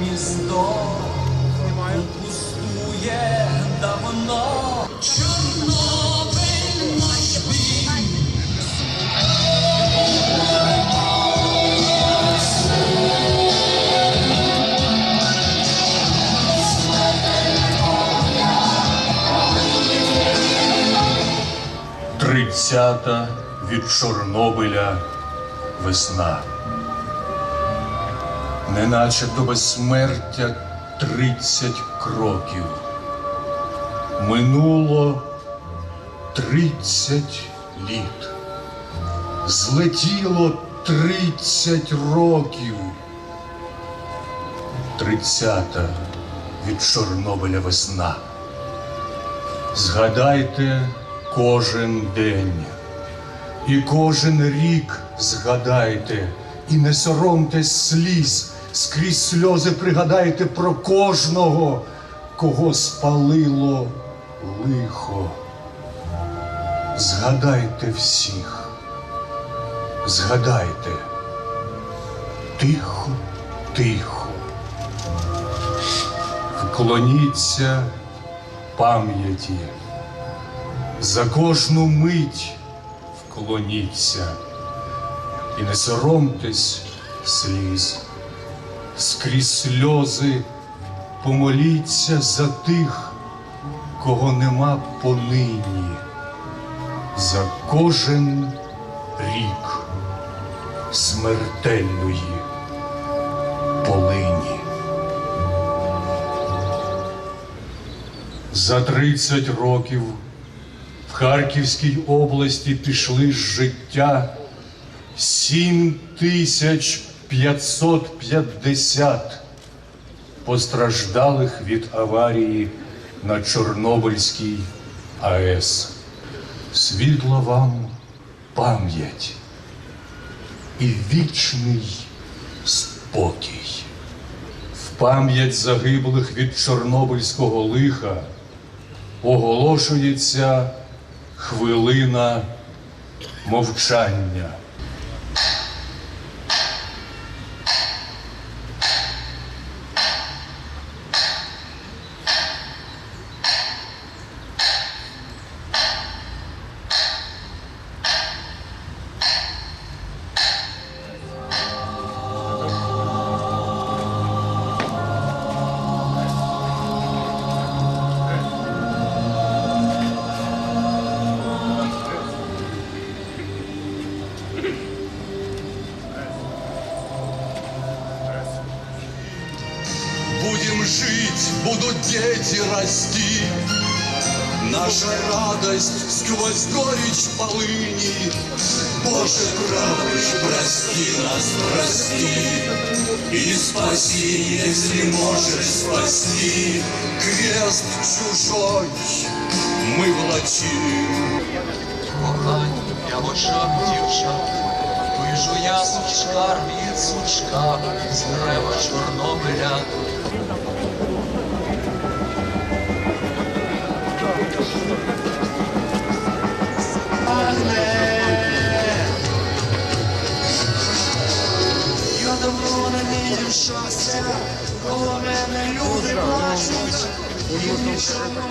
Місто пустує давно. Тридцята від Чорнобиля весна. Неначе до безсмертя тридцять кроків. Минуло тридцять літ. Злетіло тридцять років. Тридцята від Чорнобиля весна. Згадайте кожен день і кожен рік згадайте, і не соромтесь сліз, скрізь сльози пригадайте про кожного, кого спалило лихо. Згадайте всіх, згадайте тихо, тихо. Вклоніться пам'яті. За кожну мить вклоніться і не соромтесь сліз, скрізь сльози помоліться за тих, кого нема понині, за кожен рік смертельної полині. За 30 років в Харківській області пішли з життя 7550 постраждалих від аварії на Чорнобильській АЕС. Світла вам пам'ять і вічний спокій. В пам'ять загиблих від Чорнобильського лиха оголошується хвилина мовчання. Будем жить, будут дети расти. Наша радость сквозь горечь полыни. Боже правый, прости нас, прости. И спаси, если можешь спасти. Крест чужой мы влачим. Кохані, я в очах дівчат, вижу я сучка, від сучка, з дерева Чорнобиля. не видів щастя, коло мене люди плачуть, і нічого